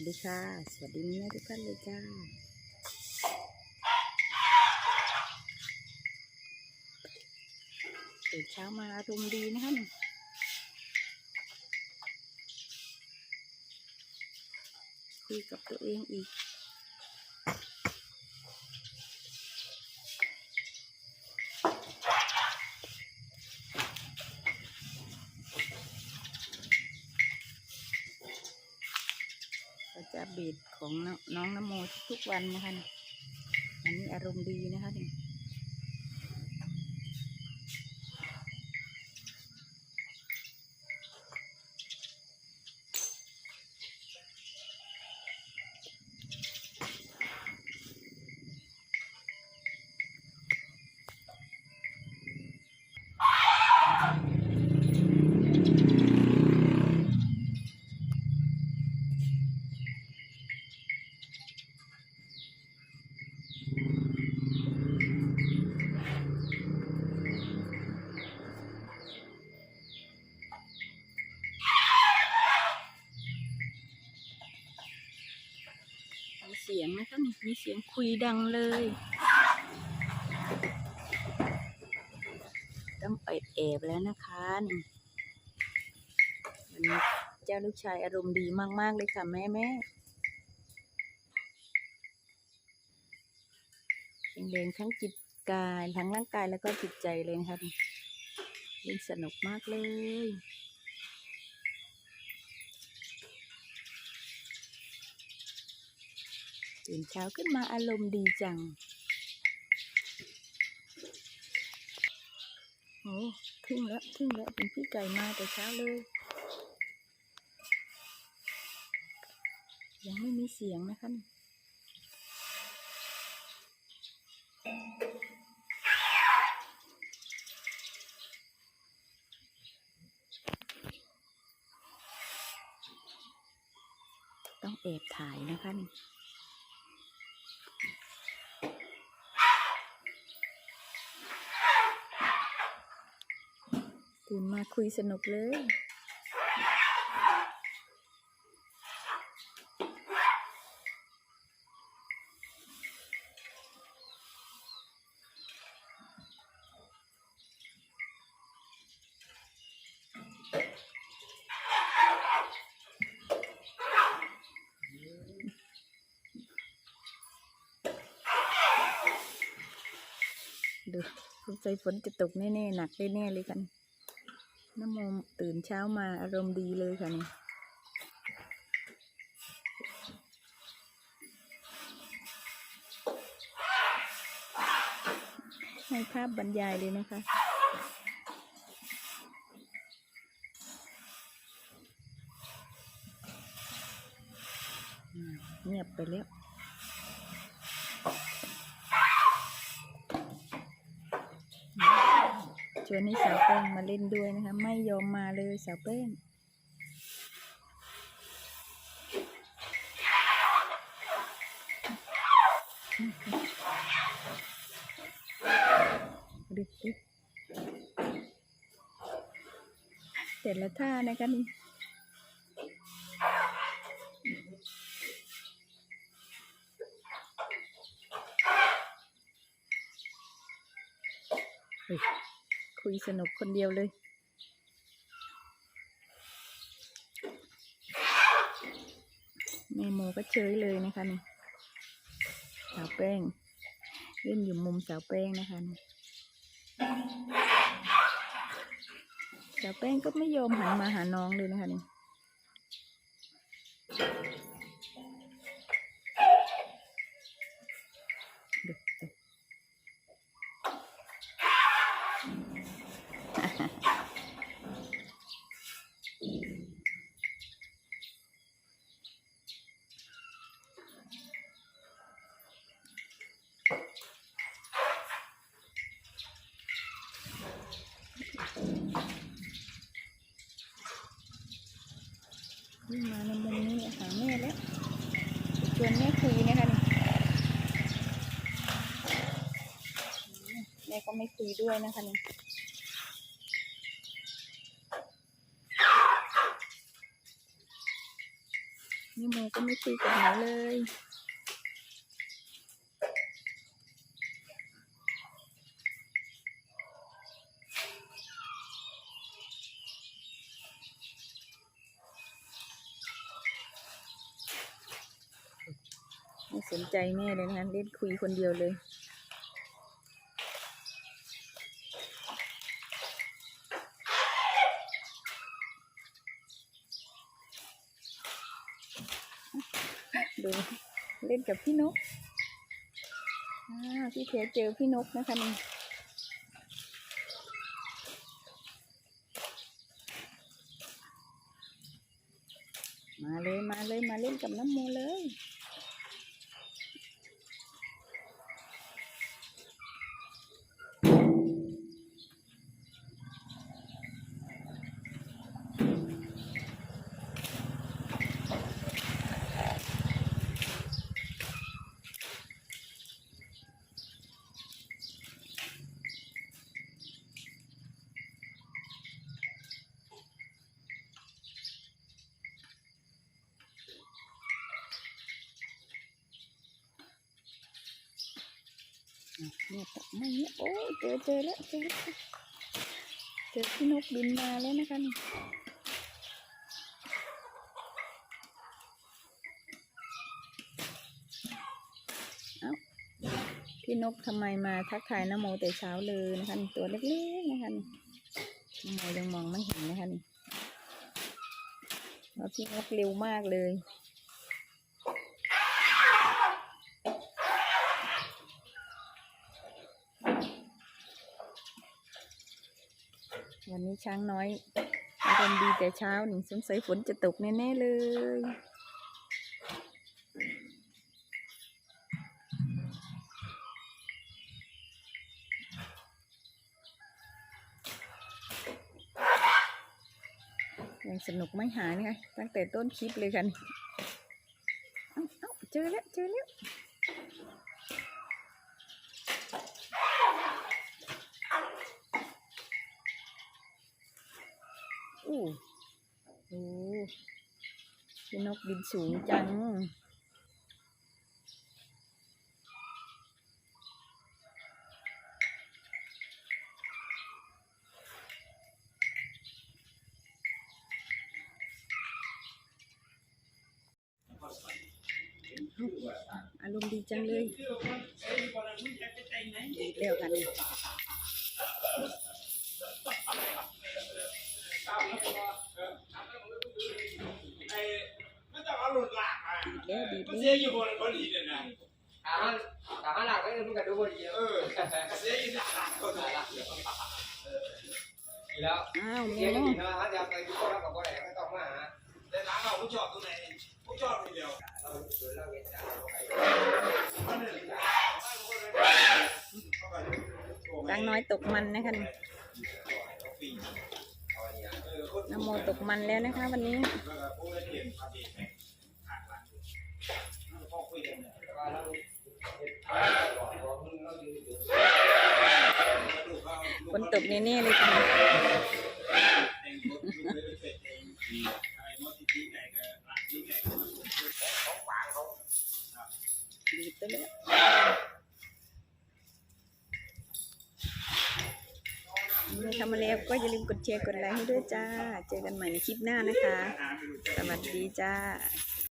วัสดีค่ะ สวัสดีแม่ทุกท่านเลยจ้า ตื่นเช้ามาอารมณ์ดีนะคะคุยกับตัวเองอีกจะบีด ของน้องน้ำโมทุกวันนะคะอันนี้อารมณ์ดีนะคะนี่ มีเสียงคุยดังเลยต้องไปแอบแล้วนะคะนี่วันนี้เจ้าลูกชายอารมณ์ดีมาก ๆ เลยค่ะ แม่แม่แข็งแรงทั้งจิตกาย ทั้งร่างกายแล้วก็จิตใจเลยนะคะเล่นสนุกมากเลย ตื่นเช้าขึ้นมาอารมณ์ดีจัง โอ้ทึ่งแล้วทึ่งแล้วเป็นพี่ไก่มาแต่เช้าเลย ยังไม่มีเสียงนะคะต้องแอบถ่ายนะคะนี่ ตื่นมาคุยสนุกเลยดูสงสัยฝนจะตกแน่ๆหนักแน่ๆเลยกัน น้ำมมตื่นเช้ามาอารมณ์ดีเลยค่ะนี่ให้ภาพบรรยายเลยนะคะเงียบไปแล้ว ช วนให้สาวแป้งมาเล่นด้วยนะคะ ไม่ยอมมาเลยสาวแป้งดูสิแต่ละท่านะคะนี่เฮ้ยคุย สนุกคนเดียวเลย แม่โมก็เฉยเลยนะคะนี่สาวแป้งเล่นอยู่มุมสาวแป้งนะคะนี่สาวแป้งก็ไม่ยอมหันมาหาน้องเลยนะคะนี่ มาในมุมนี้หาแม่แล้วชวนแม่คุยนะคะนี่แม่ก็ไม่คุยด้วยนะคะนี่นี่โมก็ไม่คุยกับหนูเลย ไม่สนใจแม่เลยนะคะเล่นคุยคนเดียวเลยดูเล่นกับพี่นกพี่เพชรเจอพี่นกนะคะนี่มาเลยมาเลยมาเล่นกับน้ำโมเลย เนี่ยตกไม่เนี่ยโอ้เจอเจอแล้วเจอแล้วเจอพี่นกบินมาแล้วนะคะนี่เอ้าพี่นกทำไมมาทักทายนโมแต่เช้าเลยนะคะตัวเล็กๆนะคะนี่โมยังมองไม่เห็นนะคะนี่แล้วพี่นกเร็วมากเลย วันนี้ช้างน้อยอารมณ์ดีแต่เช้าหนี่สงสัยฝนจะตกแน่ๆเลยยังสนุกไม่หายนะคะตั้งแต่ต้นคลิปเลยกัน เอ้าเอ้าเจอแล้ว เจอแล้ว อู้โอ้พี่น กบินสูงจังอารมณ์ดีจังเลยเดีเร็วกัน แล้วดีมันแล้เสียอยู่บนบนหินเนี่ยนะถามว่าถามว่าหลักก็คือมันก็ดูบดีเออเสียอยู่หลักคนละแล้วอ้าวเสียอยู่นะฮะจะไปดูก็กับว่าไหนก็ต้องมาหาแต่ร้านเราผู้ชอบตรงไหนผู้ชอบคนเดียวเราดูเราเห็นแล้วช้างน้อยตกมันนะคะนี่นโมตกมันแล้วนะคะวันนี้ ฝนตกแน่ๆเลยค่ะดีไปแล้วนี่ทำมาแล้วก็อย่าลืมกดแชร์กดไลค์ให้ด้วยจ้า เจอกันใหม่ในคลิปหน้านะคะ สวัสดีจ้า